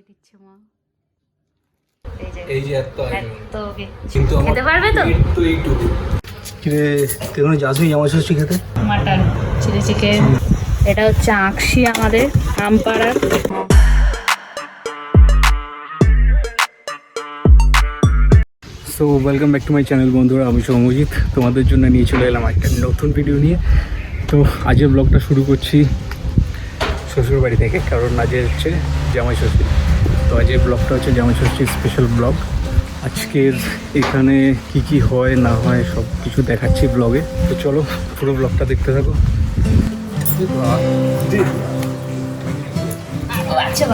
খাইয়ে দিচ্ছে মা। এই যে এত। কিন্তু খেতে পারবে তো? এইটুকু কিরে তুই কোনো যাসনি ষষ্ঠী খেতে? Mutton chilli chicken. এটা হচ্ছে আঁকশি আমাদের আমপাড়ার। So welcome back to my channel বন্ধুরা। আমি সৌমজিৎ তোমাদের জন্য নিয়ে চলে এলাম একটা নতুন ভিডিও নিয়ে। তো আজকের ব্লগটা শুরু করছি শ্বশুর বাড়ি থেকে কারণ আজকে হচ্ছে জামাই ষষ্ঠী। তো আজকের ব্লগটা হচ্ছে জামাই ষষ্ঠীর স্পেশাল ব্লগ। আজকের এখানে কি কি হয়, না হয় সব কিছু দেখাচ্ছি ব্লগে। তো চলো, পুরো ব্লগটা দেখতে থাকো। আচ্ছা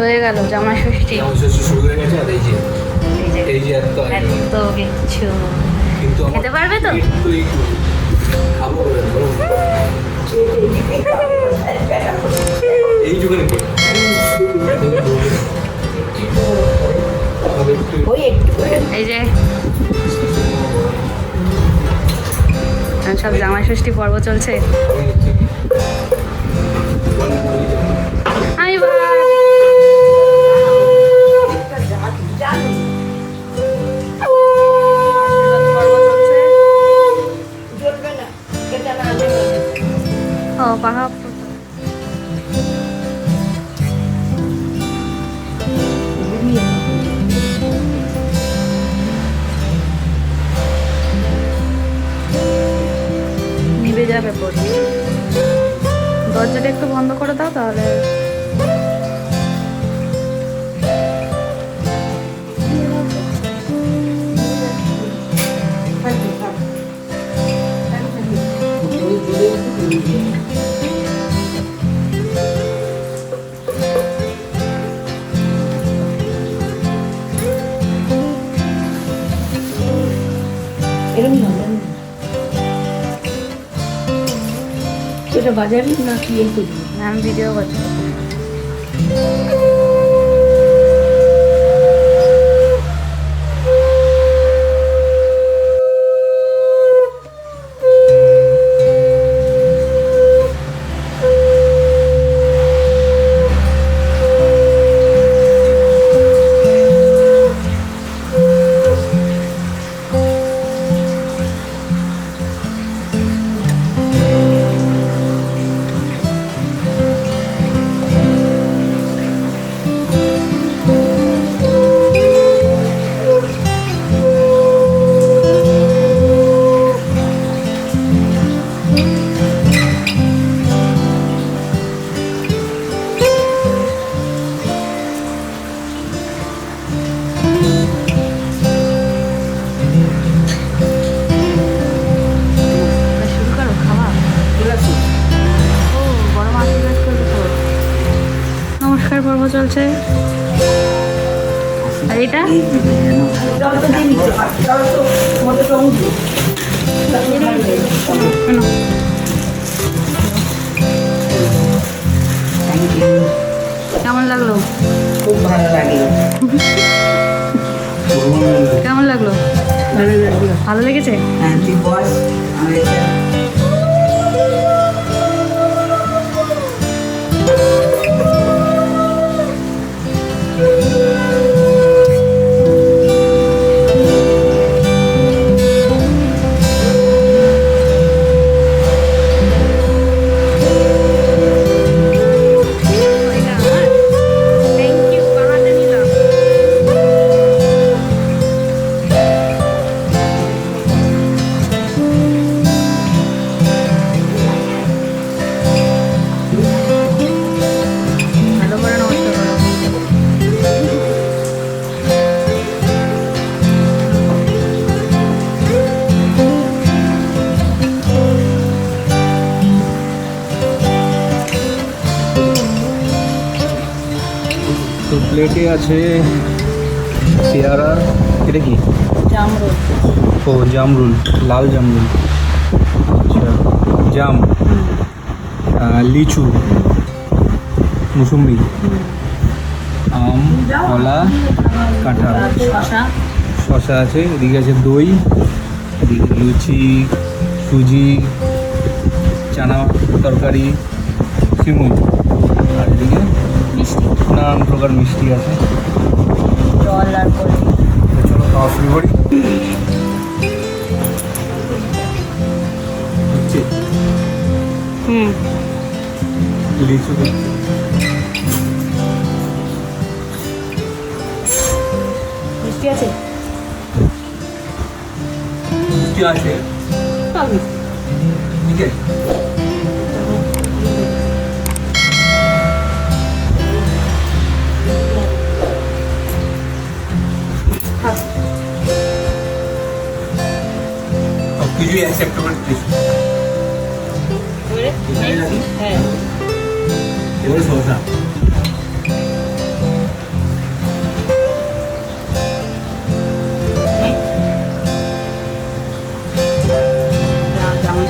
শুরু হয়ে গেল জামা ষষ্ঠী। জামাই ষষ্ঠী শুরু হয়ে গেছে আর এই যে এই যে এত এত কিচ্ছু। কিন্তু খেতে পারবে তো? খাব। এইটুকুনি এই যে। সব জামাই ষষ্ঠী পর্ব চলছে। ฟังครับ বাজাবি না কি এই করবি? আমি ভিডিও করছি নমস্কার পর্ব চলছে আর এটা কেন? কেমন লাগল? খুব ভালো লাগল। কেমন লাগল? ভালো লাগল। ভালো লেগেছে? হ্যাঁ তুই বস আমি তো আছে পেয়ারা এটা কি? জামরুল। ও জামরুল লাল জামরুল। আচ্ছা জাম। লিচু মুসুম্বি আম কলা কাঁঠাল। শশা আছে এদিকে আছে দই লুচি সুজি চানা তরকারি সিমুই। আর এদিকে নানান প্রকার মিষ্টি আছে জল আর কোল্ড তো চলো খাওয়া শুরু করি হচ্ছে হুম লিচু মিষ্টি আছে মিষ্টি আছে সব মিষ্টি ঠিক আছে সব কিছুই অ্যাকসেপ্টেবল টেস্ট এবারে হ্যাঁ এবারে শসা যা- জামাই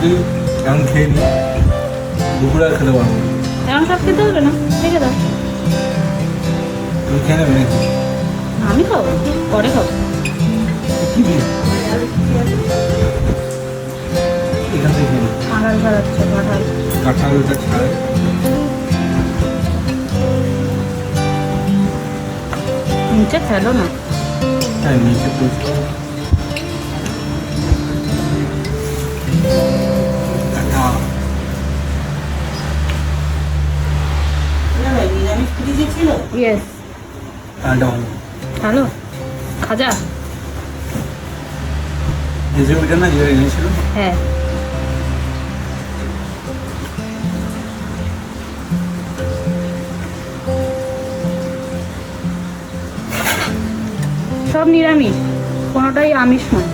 যদি এখন খেয়ে নিই দুপুরে আর খেতে পারব। এখন সব খেতে হবে না? রেখে দাও। তুমি খেয়ে নেবে নাকি? আমি খাব পরে খাব। কি দিয়ে এখান থেকে। আগাল ছাড়াচ্ছে কাঁঠাল কাঁঠালটা নিচে ফেলো না। হ্যাঁ নিচে পরিষ্কার ভালো। হ্যালো খাজা? ভেজে ওইটা না যেটা এনেছিল? হ্যাঁ। সব নিরামিষ কোনোটাই আমিষ নয়।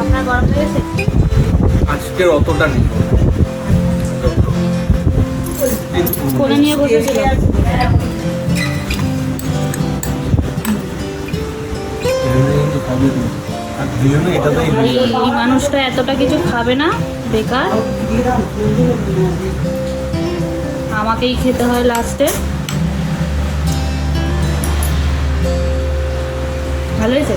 আপনার গরম লেগেছে? আজকের অতটা নেই। নিয়ে এই মানুষটা এতটা কিছু খাবে না বেকার। আমাকেই খেতে হয় লাস্টে ভালো হয়েছে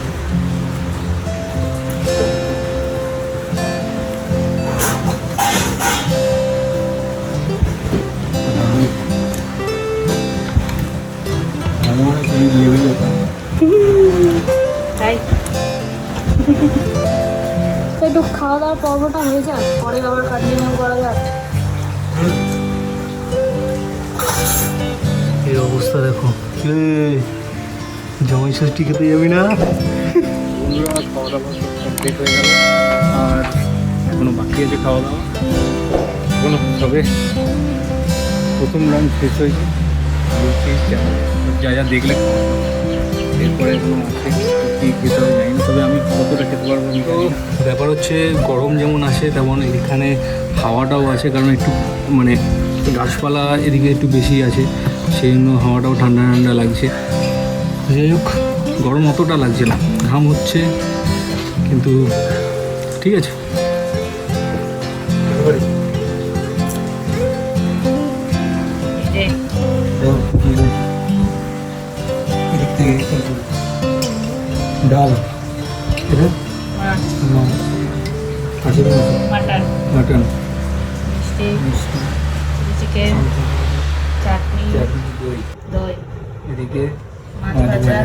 মানে লেভেল তাই। তো একটু খাওয়া দাওয়ার পর্বটা হয়ে যাক পরে আবার কন্টিনিউ করা যাক। এই অবস্থা দেখো। জামাই ষষ্ঠী খেতে যাবি না? খাওয়া দাওয়া কমপ্লিট হয়ে গেল। আর এখনও বাকি আছে খাওয়া দাওয়া। এখনও তবে প্রথম রাউন্ড শেষ হয়েছে। যা যা দেখলে। এরপরে আছে খেতে হবে তবে আমি কতটা খেতে পারব আমি ব্যাপার হচ্ছে গরম যেমন আসে তেমন এখানে হাওয়াটাও আছে কারণ একটু মানে গাছপালা এদিকে একটু বেশি আছে, সেই জন্য হাওয়াটাও ঠান্ডা ঠান্ডা লাগছে। যাই হোক, গরম অতটা লাগছে না। ঘাম হচ্ছে, কিন্তু ঠিক আছে। ডাল। এটা? আছে মাটন। মাটন। চিকেন। চাটনি। দই। এদিকে মাছ মাছ ভাজা। ভাজা,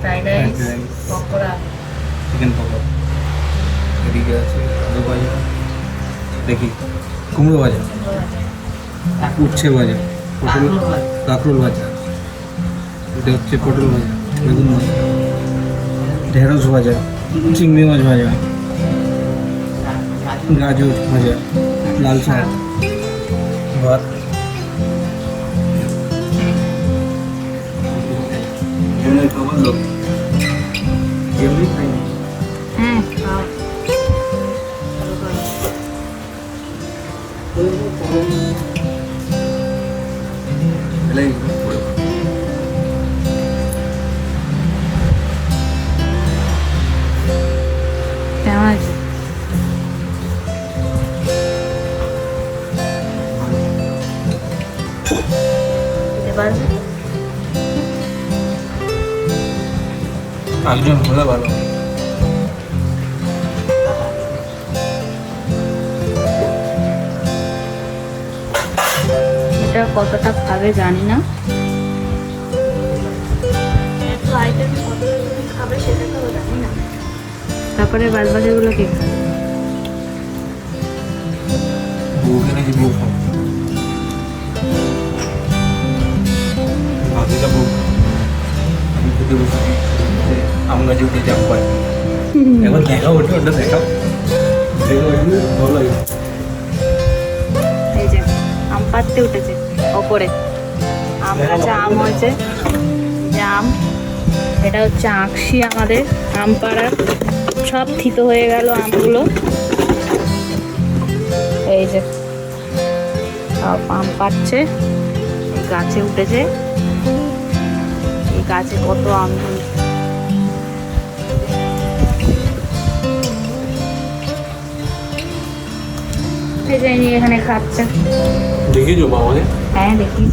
fried rice pakora. Chicken pakora. এদিকে আছে আলু ভাজা। দেখি কুমড়ো ভাজা। উচ্ছে ভাজা। পটল কাঁকরোল ভাজা। এটা হচ্ছে পটল ভাজা। বেগুন ভাজা। ঢেঁড়স ভাজা চিংড়ি মাছ ভাজা গাজর ভাজা লাল শাক ভাত খাবার লোক এটা কতটা খাবে জানি না। তারপরে বাদ বাকিগুলো কে খাবে? বউকে নাকি বউ খাও ভাবিটা বউ আমি খেতে বসেছি আম গাছে উঠে জাম পাই একবার দেখাও ওটা ওটা দেখাও। দেখো ভালো লাগে। এই যে আম পাততে উঠেছে। ওপরে। আম গাছে আম হয়েছে আম এটা হচ্ছে আঁকশি আমাদের আম পাড়ার। সব থিত হয়ে গেল আমগুলো। এই যে সব আম পাচ্ছে গাছে উঠেছে। এই গাছে কত আম ইনি এখানে খাচ্ছে। দেখেছ বাবাকে হ্যাঁ দেখি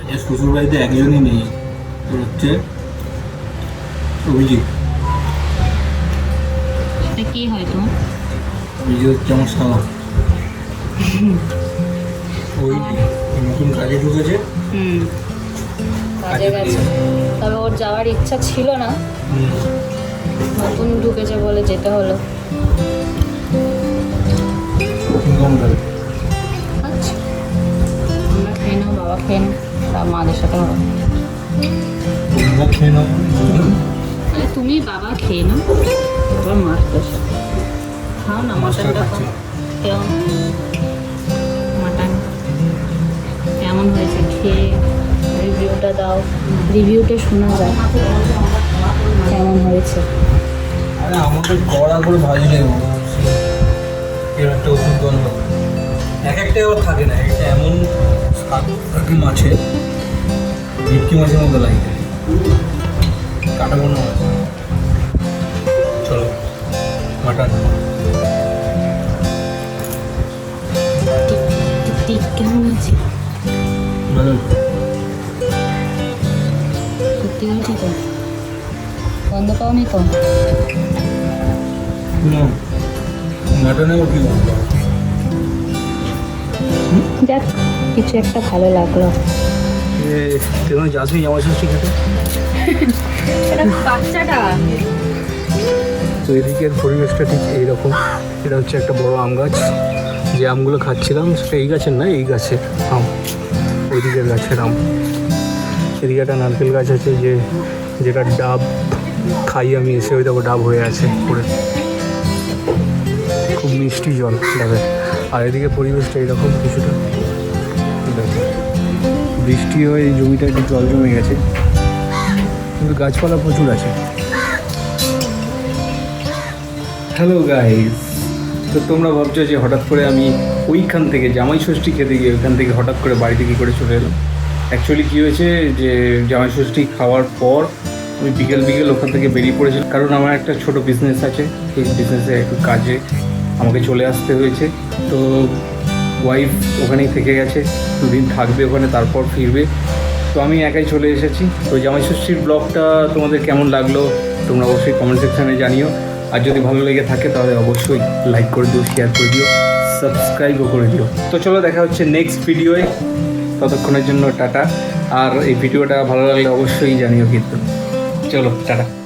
আচ্ছা শ্বশুর বাড়িতে একজনই নেই তোর হচ্ছে অভিজিৎ। কি হয় তো অভিজিৎ হচ্ছে আমার শালা। ওই নতুন কাজে ঢুকেছে। হুম। কাজে গেছে। তবে ওর যাওয়ার ইচ্ছা ছিল না। নতুন ঢুকেছে বলে যেতে হলো। আচ্ছা। আমরা খেয়ে নাও বাবা খেয়ে নাও তা মাদের সাথে হবে। খেয়ে নাও। তুমি বাবা খেয়ে নাও। খাও না কেমন মাটন। কেমন হয়েছে? খেয়ে রিভিউটা দাও। রিভিউটা শোনা যায়। কেমন হয়েছে? আরে আমাকে কড়া করে ভাজলে এর একটা ওষুধ গন্ধ। এক একটা আবার থাকে না একটা এমন স্বাদ থাকে মাছে। ভেটকি মাছের মতো লাগে। কাটা কোনো মাছ চলো মাটন। কেমন আছে ভালো। সত্যি বলছি তো গন্ধ পাওনি তো আবার কি যাক কিছু একটা ভালো লাগল। তুই যাসনি জামা ষষ্ঠী খেতে এটা বাচ্চাটা। তো এদিকের পরিবেশটা ঠিক এইরকম। এটা হচ্ছে একটা বড় আম গাছ। যে আমগুলো খাচ্ছিলাম সেটা এই গাছের না এই গাছের আম। ওই দিকের গাছের আম। এদিকে একটা নারকেল গাছ আছে যে যেটা ডাব খাই আমি এসে ওই দেখো ডাব হয়ে আছে পরে। খুব মিষ্টি জল ডাবের আর এদিকে পরিবেশটা এরকম কিছুটা। বৃষ্টি হয়ে এই জমিটা একটু জল জমে গেছে। কিন্তু গাছপালা প্রচুর আছে। হ্যালো গাইস তো তোমরা ভাবছ যে হঠাৎ করে আমি ওইখান থেকে জামাই ষষ্ঠী খেতে গিয়ে ওইখান থেকে হঠাৎ করে বাড়িতে কী করে চলে এলাম। অ্যাকচুয়ালি কী হয়েছে যে জামাই ষষ্ঠী খাওয়ার পর আমি বিকেল বিকেল ওখান থেকে বেরিয়ে পড়েছিলাম। কারণ আমার একটা ছোট বিজনেস আছে। সেই বিজনেসে একটু কাজে আমাকে চলে আসতে হয়েছে। তো ওয়াইফ ওখানেই থেকে গেছে, দুদিন থাকবে ওখানে, তারপর ফিরবে। তো আমি একাই চলে এসেছি। তো জামাই ষষ্ঠীর ব্লগটা তোমাদের কেমন লাগল, তোমরা অবশ্যই কমেন্ট সেকশানে জানিও। আর যদি ভালো লেগে থাকে, তাহলে অবশ্যই লাইক করে দিও শেয়ার করে দিও সাবস্ক্রাইবও করে দিও। তো চলো দেখা হচ্ছে নেক্সট ভিডিওয়ে ততক্ষণের জন্য টাটা। আর এই ভিডিওটা ভালো লাগলে অবশ্যই জানিও কিন্তু। চলো, টাটা।